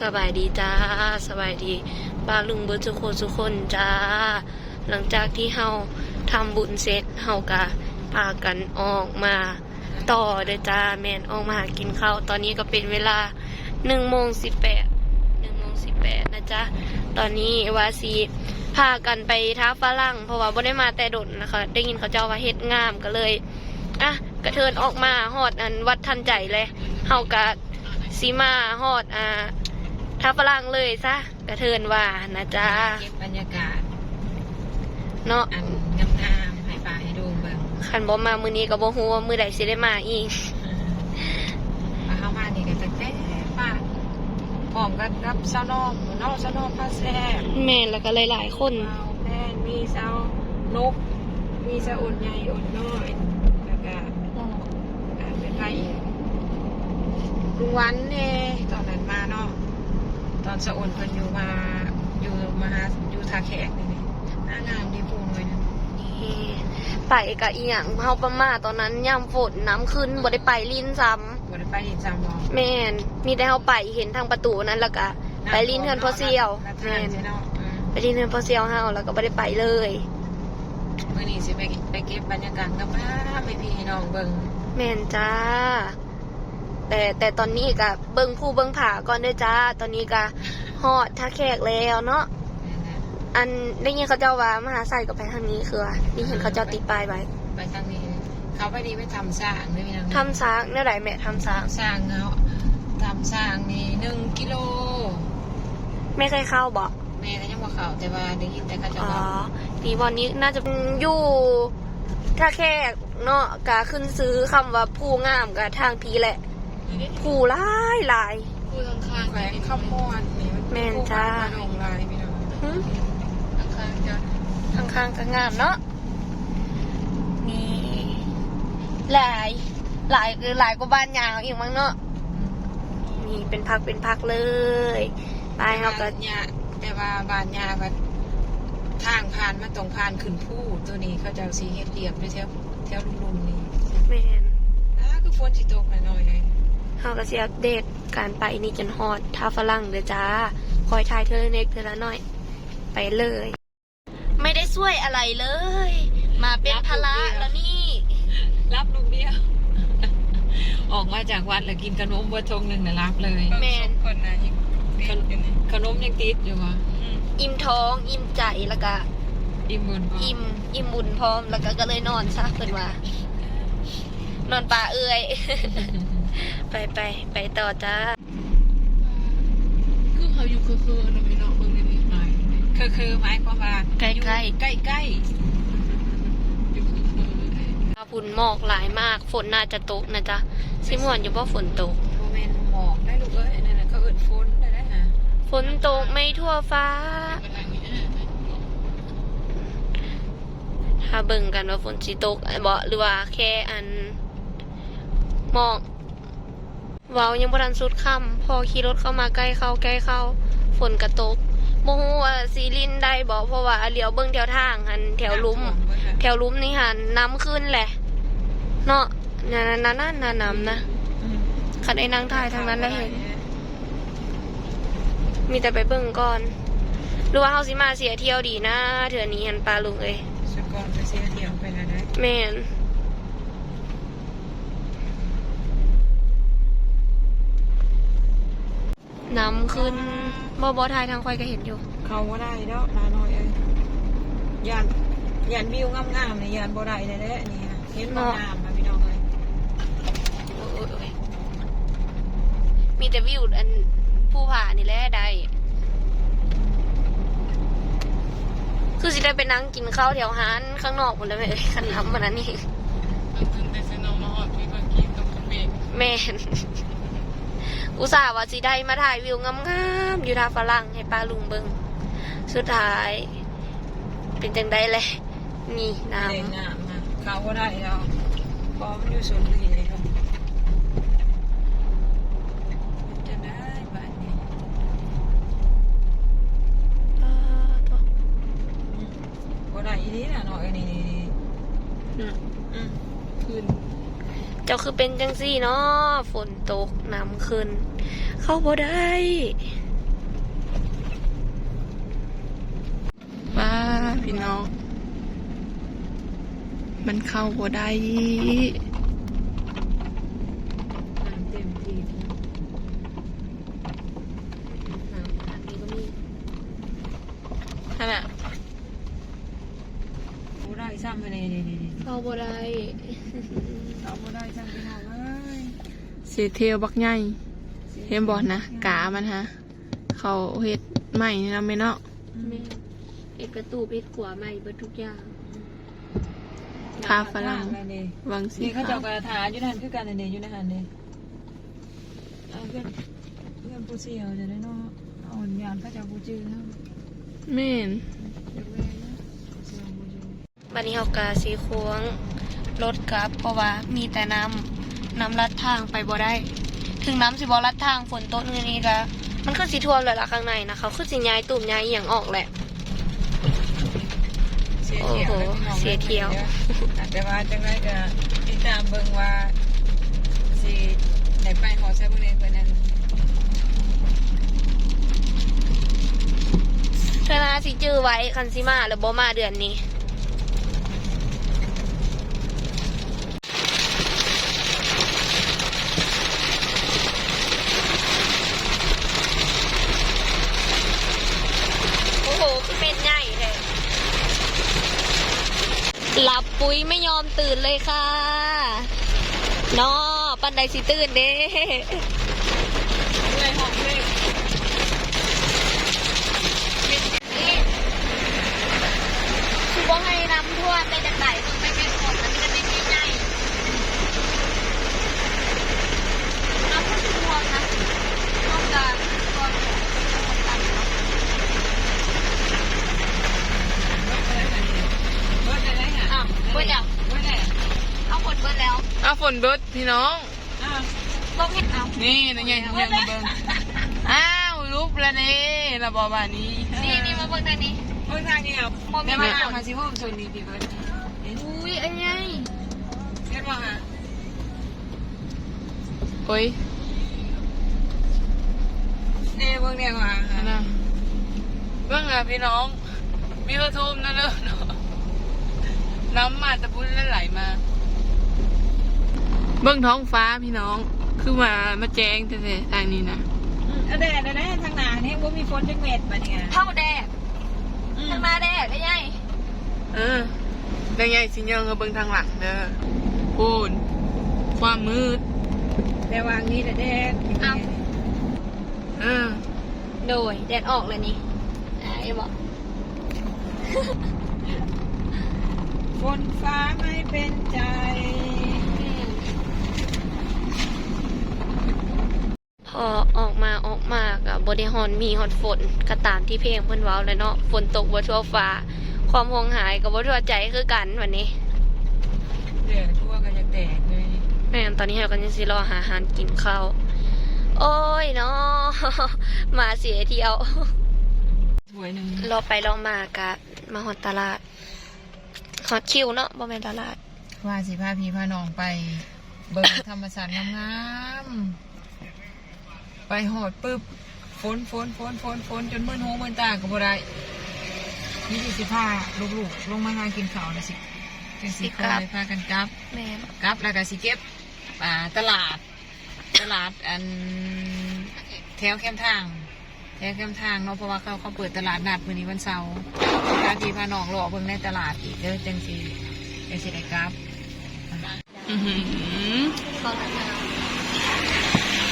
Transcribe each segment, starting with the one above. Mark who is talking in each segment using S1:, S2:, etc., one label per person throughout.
S1: สบายดีจ้าสบายดีป้าลุงเบิร์ทุกคนทุกคนจ้า หลังจากที่เฮาทำบุญเสร็จเฮากะพากันออกมา ต่อเด้จ้าแมนออกมาหากินข้าวตอนนี้ก็เป็นเวลาหนึ่งโมงสิบแปดหนึ่งโมงสิบแปดนะจ๊ะตอนนี้วาซีพากันไปท้าฝรั่งเพราะว่าบ่ได้มาแต่ดนนะคะ ได้ยินเขาเจ้าว่าเฮ็ดงามก็เลยอะกระเทินออกมาฮอดอันวัดทันใจเลยเฮากะซีมาฮอดอ่า ท้าฝรั่งเลยซะกระเทินว่านะจ๊ะ
S2: เก็บบรรยากาศ
S1: เนาะ
S2: อันงามๆให้ป่าให้ดูเบิ่ง
S1: ขันบ่มามือนี้ก็บ่ฮู้ว่ามือใดสิได้มาอีก
S2: ป่าเข้ามานี่ก็จะแต่ป่าพร้อมกันกับเสาวนอกนอกเสาวนอกพาแซ่บ
S1: แม่นแล้วก็หลายๆคน
S2: เสาแม่นมีเสานก มีเสาอุ่นใหญ่อุ่นน้อยแล้วก็อ่าเป็นไรอีกลุงวันเน่ตอนนั้นมาเนาะต อนเสาอุ่นเพิ่นอยู่มาอยู่มาหาอยู่ทาแขกนี่นี่หน้างามดีปูนเลยนะ
S1: นี่ไปกะอีหยังเฮาประมาตอนนั้นยามฝนน้ำขึ้นบ่ได้ไปลิ้นซ้ำ
S2: บ่ได้ไปเห็นจำลอง
S1: แม่นมีแต่เฮาไปเห็นทางประตูนั้นแล้วก็ไปลิ้นเฮือนพ่อเสี่ยว
S2: แม่
S1: แม่น
S2: นเนาะอืม
S1: ไปลิ้นเฮือนพ่อเสี่ยวเฮาแล้วก็บ่ได้ไปเลย
S2: มื่อนี้สิไปไปเก็บบรรยากาศกับป้าไปพี่น้องเบิ่ง
S1: แม่นจ้า แต่แต่ตอนนี้ก็เบิ่งผู้เบิ่งผาก่อนเด้อจ้า ตอนนี้ก็ฮอดท่าแขกแล้วเนาะ
S2: นั่นน่ะ
S1: อันได้ยินเขาเจ้าว่ามหาไซก็ไปทางนี้คือว่านี่เห็นเขาเจ้าติดป้ายไว้
S2: ไปทางนี้ เขาไปดีไปทำสร้างด้วยพี่น้อง
S1: ทำซ้างเนี่ยไหนแม่ทำซ้าง
S2: สร้างเนาะทำสร้างนี่หนึ่งกิโล
S1: ไม่เคยเข้าบอก
S2: แม่ก็ยังว่าเขาแต่ว่าได้ยินแต่เขาจะ
S1: อ๋อ
S2: บอก
S1: ปีวันนี้น่าจะเป็นอยู่ท่าแขกเนาะกาขึ้นซื้อคำว่าผู้งามกับทางพีแหละ ผู้หลายหลาย
S2: พูดข้างๆแหวนข้าวม้วนนี่
S1: แม่นจ้า
S2: ลงลายพี่น้อง
S1: หึ
S2: ข้างๆจ้ะ
S1: ข้างๆก็งามเนาะนี่หลาย หลายคือหลายกว่าบ้านยาวอีกมั้งเนาะนี่เป็นพักเป็นพักเลยไปเขาก็
S2: ยาแต่ว่าบ้านยาว่าทางผ่านมาตรงผ่านขึ้นผู้ตัวนี้เขาจะเอาสีเฮ็ดเรียบด้วยแถวแถวลุ่มๆนี่
S1: แมน
S2: อ่าคือฝนสิตกหน่อยๆเลย
S1: เขาก็จะอัปเดตการไปนี่จนฮอดท่าฝรั่งเด้อจ้า คอยทายเธอเน็กเธอละหน่อย ไปเลย ไม่ได้ช่วยอะไรเลย มาเป็นภาระแล้วนี่
S2: รับลูกเดียว ออกมาจากวัดแล้วกินขนมบัวทงหนึ่งนะรับเลย
S1: แมน
S2: คนนะยังขนมยังติดอยู่วะ
S1: อิ่มท้อง อิ่มใจแล้วก็
S2: อิ่มบุญ
S1: อิ่มอิ่มบุญพร้อมแล้วก็ก็เลยนอนซะเพิ่นว่า นอนป่าเอื้อย ไปไปไปต่อจ้า
S3: คือเขาอยู่คือคือๆนะพี่น้องเบิ่งดีๆหน่อย
S2: คือคือหมายความว่า
S1: ใกล้
S2: อยู่
S1: ใกล้
S2: ใกล้ใกล้
S3: อยู่คือคือ
S1: ฝุ่นหมอกหลายมาก ฝนน่าจะตกนะจ๊ะซิมวนอยู่ว่าฝนตก
S2: โมเมนหมอกได้ลูกเอ้ยนั่นน่ะเขาเอิดฝนได้ได้ฮะ
S1: ฝนตกไม่ทั่วฟ้า
S3: เป็นอะไรอย่างเงี้ย
S1: ถ้าเบิ่งกันว่าฝนสิตกบ่หรือว่าแค่อันหมอก เว้ายังบ่ทันสุดค่ำพอขี่รถเข้ามาใกล้เข้าใกล้เข้าฝนก็ตกบ่ฮู้ว่าสิลินได้บ่เพราะว่าเหลียวเบิ่งแถวทางหันแถวหลุมแถวหลุมนี่หันน้ำขึ้นแหละ เนาะนั่นนั่นนั่นนั่นน้ำนะ
S2: อืม
S1: คันไอ้นางถ่ายทางนั้นแล้วเห็น มีแต่ไปเบิ่งก่อนหรือว่าเฮาสิมาเสียเที่ยวดีนะเถื่อนี้หันปลาลุงเอ้ย
S2: สุดก่อนไปเสียเที่ยวไปแล้วได้
S1: แม่น น้ำขึ้นบอบอทายทางคอยก็เห็นอยู่
S2: เขาว่าได้เนาะลาน้อยเอ้ยยานยานวิวงามๆเนี่ยยานบ่ได้เลยแหละนี่ฮะเห็นบ่งามนะพี่น้องเอ้ย
S1: โอ้ยโอ้ยโอ้ยมีแต่วิวอันผู้ผานี่แหละได้ คือสิได้ไปนั่งกินข้าวแถวฮานข้างนอกหมดเลยเอ้ยขันน้ำมันนั้นนี่
S3: มันตื่นแต่เซนอมาหอดพี่ก็กินกับคุณเบก
S1: แม่น อุตส่าห์ว่าสิได้มาถ่ายวิวงามๆอยู่ทาฝรั่งให้ป้าลุงเบิงสุดท้าย เป็นจังได้เลยนี่น้
S2: เล่นน้ำนะเขาว่าได้แล้วพร้อมอยู่ส่วนดีเลยครับจะได้บ้านนี้ำ
S1: เออตัว
S2: บ่ได้อีนี้น่ะเนาะไอ้นี่นี่นี่
S3: อืม
S2: อืม
S3: คืน
S1: เจ้าคือเป็นจังซี่เนาะฝนตกน้ำขึ้น เข้าบ่ได้
S4: ป้าพี่
S2: น้อง มัน
S1: เข้าบ่ได้
S4: ขนาด
S2: โอ้ได้ซ้ำไปเลย
S1: เข้าบ่ได้
S2: เอาบ่ได้ซ้ำพี่น้องเอ้ย
S4: เสียเทวบักใหญ่เห็นบ่นะกามันฮะ เขาเฮ็ดใหม่นี่นะแม่เนาะ
S1: แม่เอ็ดกระตูบเอ็ดขวาใหม่เบิดทุกอย่าง
S4: คาฝรั่ง
S2: นั่นนี่
S4: วังสี
S2: นี่เขา
S4: ขา
S2: เจ้าวกระถาอยู่นั่นคือกันนั่นนี่อยู่ในหันนี่เอาเพื่อนเพื่อนผู้เสียวจะได้เนาะเอาหยานเขาเจ้าผู้จื้อเนาะ
S4: แม่น
S1: บัดนี้เฮากาสีควงรถกลับ เพราะว่ามีแต่น้ำน้ำลัดทางไปบ่ได้ ถึงน้ำสิบ่ลัดทางฝนตกนี่ก็มันคือสิท่วมเลยล่ะข้างในนะเขาคือสิย้ายตุ่มย้ายอหย่างออกแหละ
S2: เสียเที่ยวแล้วพี่น้อง
S1: โอ้โหเสียเที่ยว
S2: แต่ว่าจังไรก็ติดตามเบิ่งว่าสิได้ไปหอแซ่บเล่นเพิ่นนั่น
S1: เธอนาสิจื้อไว้คันสิมาหรือบ่มาเดือนนี้ โอ้โหคือเป็นใหญ่เลย หลับปุ้ยไม่ยอมตื่นเลยค่ะนอปันใดสิตื่นเด้
S2: เมื่อยหอมเลย
S1: คือว่าให้น้ำทั่วไปจากไหนถึงไม่เป็นฝนมันจะไม่ง่ายน้ำท่วมนะท่วมกันก่อนกันเนาะ
S2: เบิดได้ไง
S1: อ้าวเบิดแล้ว
S2: เบิดได้
S1: เอาฝนเบิดแล้ว
S4: เอาฝ นเบิดพี่น้อง
S2: อ้าว
S1: ลงเห็นเอา
S4: นี่นะไงทำยังมาเบิ่งอ้าวรูปแล้วนี่ระบอบานี้
S1: นี่นี่มาเบิกทางนี้
S2: เบิดทางนี้เอา
S1: มองไม่
S2: แม่
S1: เห็
S2: มานเอามาสิพ่อชนนี่พี่เบิด
S1: อุ้ยอันไง
S2: เฮ็ดว่าฮะ
S4: โอ้ย
S2: เอ้เบิ่งเนี่ยว่า
S4: อันน่ะเบิ่งอะพี่น้อง มีกระทุ่มนะเด้อเนาะน้ำมาตะพุ้นแล้วไหลมา เบิ่งท้องฟ้าพี่น้อง คือมามาแจ้งแต่ๆทางนี้นะ
S2: เอาแดดนะทางหน้านี่บ่มีฝนจังเม็ดบัดนี้
S1: เท่าแดดทางหน้าแดดได้ไง
S4: เออดังไงสิเยงเอาเบิ่งทางหลังเด้อพูนความมืด
S2: แต่วางนี้แดด
S1: เอา
S4: เออ
S1: โดยแดดออกเลยนี่อ่าไอ้บอก
S2: ฝนฟ้าไม่เป็นใจ
S1: พอออกมาออกมากั บบริฮอนมีฮอตฝนก็ตามที่เพลงเพิ่นเว้าเลยเนาะฝนตกบ่ทั่วฟ้า ความหวงหายกับบ่ทั่วใจคือกันวันนี้
S2: เดือดทั่วกันจะแตกเลย
S1: แม่นตอนนี้เราก็ยังสิรอหาอาหารกินข้าวโอ้ยเนาะมาเสียเที่ยว
S2: สวยหนึ่ง
S1: รอไปรอมากะมาฮอดตลาดฮอดคิวเนาะบ่แม่นตลาด
S2: ว่าสิพาพี่พาน้องไปเบิ่งธรรมศาสตร์งามๆไปหอดปึ๊บ ฝนฝนฝนฝนฝนจนมืดหูมืดตาก็บ่ได้นี่สิสิพาลูกๆลงมาหากินข้าวนะสิจังสิคอยพากันกลับ
S1: แม่น
S2: กลับแล้วก็สิเก็บอ่าตลาด ตลาดอันแถวแคมทางแถวแคมทางเนาะเพราะว่าเขาเขาเปิดตลาดนัดมื้อนี้วันเสาร์พาพี่พาน้องเลาะเบิ่งในตลาดอีกเด้อจังสิจังสิได้กลับ
S4: อื้อหือ
S1: ของมะนาว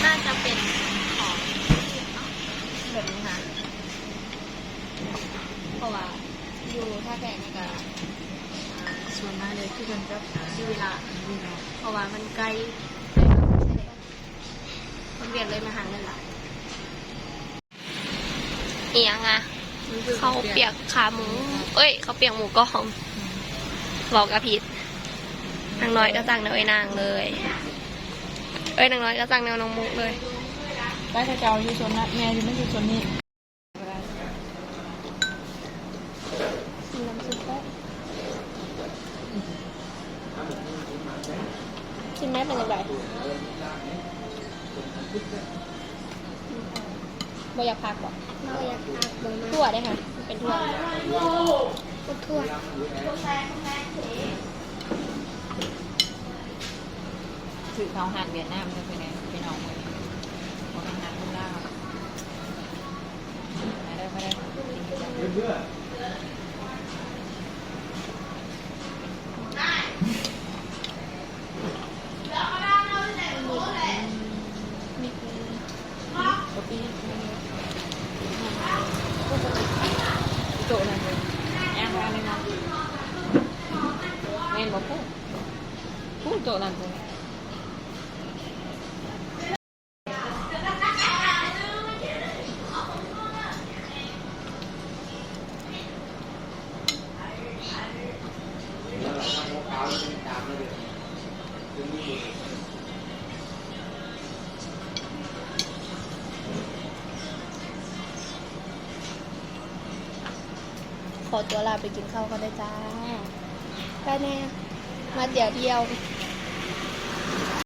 S1: น่าจะเป็นของ แบบนี้ค่ะเพราะว่าอยู่ท่าแพนี่ก็
S2: ส่วนมากเลยคือกันกับ
S1: ชีวิตละเพราะว่ามันใกล้มันเวียนเลยมาหาเงินหลายเอียงอะเขาวเปียกขาหมู เอ้ย เขาวเปียกหมูกรอบบอกกับผิดนางน้อยก็สั่งแนวไอ้นางเลย เอ้ยนางน้อยก็สั่งแนวน้องมุกเลย
S2: ได้ถ้าเจ้าอยู่ส่วนนั้นแม่อยู่ไม่อยู่ส่วนนี้
S1: กินแม่เป็นยังไงบอยากพักบ่บอยากพักถั่วได้ค่ะ เป็นถั่วถั่ว
S5: สื่อเขาหันเวียดนามเลยไปไหนไปน้อง เพื่อโตนั่
S1: นเอง ตัวลาไปกินข้าวกันได้จ้าไปแน่มาเดี๋ยวเดียว